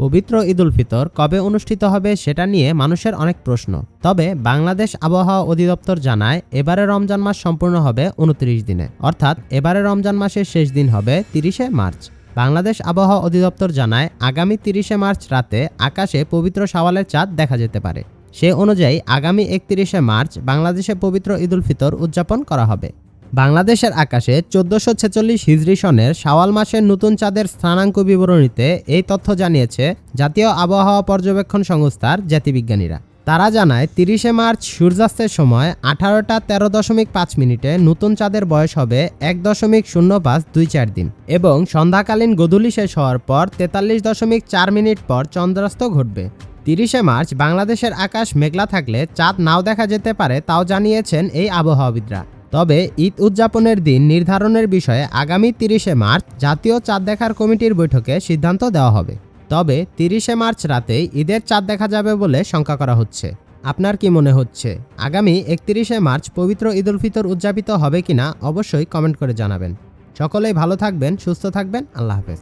পবিত্র ঈদুল ফিতর কবে অনুষ্ঠিত হবে সেটা নিয়ে মানুষের অনেক প্রশ্ন। তবে বাংলাদেশ আবহাওয়া অধিদপ্তর জানায়, এবারে রমজান মাস সম্পূর্ণ হবে উনত্রিশ দিনে। অর্থাৎ, এবারে রমজান মাসের শেষ দিন হবে তিরিশে মার্চ। বাংলাদেশ আবহাওয়া অধিদপ্তর জানায়, আগামী তিরিশে মার্চ রাতে আকাশে পবিত্র সাওয়ালের চাঁদ দেখা যেতে পারে। সে অনুযায়ী, আগামী একত্রিশে মার্চ বাংলাদেশে পবিত্র ঈদুল ফিতর উদযাপন করা হবে। বাংলাদেশের আকাশে চোদ্দশো ছেচল্লিশ হিজরি সনের শাওয়াল মাসের নতুন চাঁদের স্থানাঙ্ক বিবরণীতে এই তথ্য জানিয়েছে জাতীয় আবহাওয়া পর্যবেক্ষণ সংস্থার জাতিবিজ্ঞানীরা তারা জানায়, তিরিশে মার্চ সূর্যাস্তের সময় আঠারোটা তেরো দশমিক পাঁচ মিনিটে নতুন চাঁদের বয়স হবে এক দশমিক শূন্য পাঁচ দুই চার দিন এবং সন্ধ্যাকালীন গধূলি শেষ হওয়ার পর তেতাল্লিশ দশমিক চার মিনিট পর চন্দ্রাস্ত ঘটবে। তিরিশে মার্চ বাংলাদেশের আকাশ মেঘলা থাকলে চাঁদ নাও দেখা যেতে পারে, তাও জানিয়েছেন এই আবহাওয়াবিদরা। তবে ঈদ উদযাপনের দিন নির্ধারণের বিষয়ে আগামী তিরিশে মার্চ জাতীয় চাঁদ দেখার কমিটির বৈঠকে সিদ্ধান্ত দেওয়া হবে। তবে তিরিশে মার্চ রাতে ঈদের চাঁদ দেখা যাবে বলে শঙ্কা করা হচ্ছে। আপনার কি মনে হচ্ছে, আগামী একত্রিশে মার্চ পবিত্র ঈদুল ফিতর উদযাপিত হবে কিনা অবশ্যই কমেন্ট করে জানাবেন। সকলেই ভালো থাকবেন, সুস্থ থাকবেন, আল্লাহ হাফেজ।